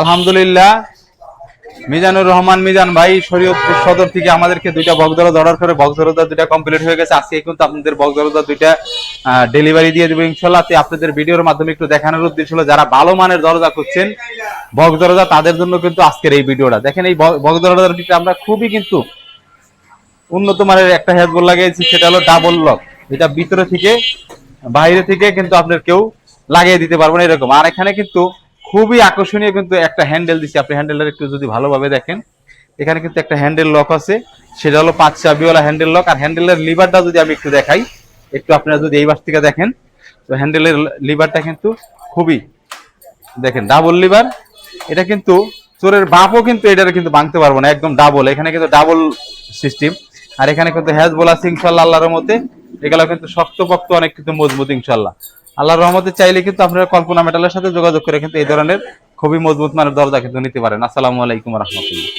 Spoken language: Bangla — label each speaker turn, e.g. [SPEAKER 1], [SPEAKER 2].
[SPEAKER 1] আলহামদুলিল্লাহ, মিজানুর রহমান, মিজান ভাই শরীয়তপুর সদর থেকে আমাদেরকে দুইটা বগদরদ অর্ডার করে বগদরদা দুইটা কমপ্লিট হয়ে গেছে। আজকে কিন্তু আপনাদের বগদরদা দুইটা ডেলিভারি দিয়ে দেবো ইনশাল্লাহ। আপনাদের ভিডিওর মাধ্যমে একটু দেখানোর উদ্দেশ্য হলো, যারা ভালো মানের দরজা খুঁজছেন বগদরদা তাদের জন্য কিন্তু আজকের এই ভিডিওটা। দেখেন এই বগদরদাটা আমরা খুবই কিন্তু উন্নত মানের একটা হেডবোর্ড লাগিয়েছি, সেটা হলো ডাবল লক যেটা ভিতরে থেকে, বাইরে থেকে কিন্তু আপনার কেউ লাগিয়ে দিতে পারবেন এরকম। আর এখানে কিন্তু খুবই আকর্ষণীয় কিন্তু একটা হ্যান্ডেল দিচ্ছি আপনি হ্যান্ডেলটা একটু যদি ভালোভাবে দেখেন, এখানে কিন্তু একটা হ্যান্ডেল লক আছে। সেটা হলো পাঁচ চাবিওয়ালা হ্যান্ডেল লক। আর হ্যান্ডেলের লিভারটা যদি আমি একটু দেখাই, একটু আপনারা যদি এই পাশ থেকে দেখেন, তো হ্যান্ডেলের লিভারটা কিন্তু খুবই, দেখেন ডাবল লিভার এটা কিন্তু চোরের বাপও কিন্তু এটারে কিন্তু ভাঙতে পারব না, একদম ডাবল এখানে কিন্তু ডাবল সিস্টেম আর এখানে কিন্তু হ্যাজ বলা আছে ইনশাল্লাহ আল্লাহর মতে এগুলো কিন্তু শক্তপক্ত অনেক কিন্তু মজবুত ইনশাল্লাহ। আল্লাহর রহমতে চাইলে কিন্তু আপনারা কল্পনা মেটালের সাথে যোগাযোগ করে কিন্তু এই ধরনের খুবই মজবুত মানের দরজা কিন্তু নিতে পারেন। আসসালামু আলাইকুম রহমতুল্লাহ।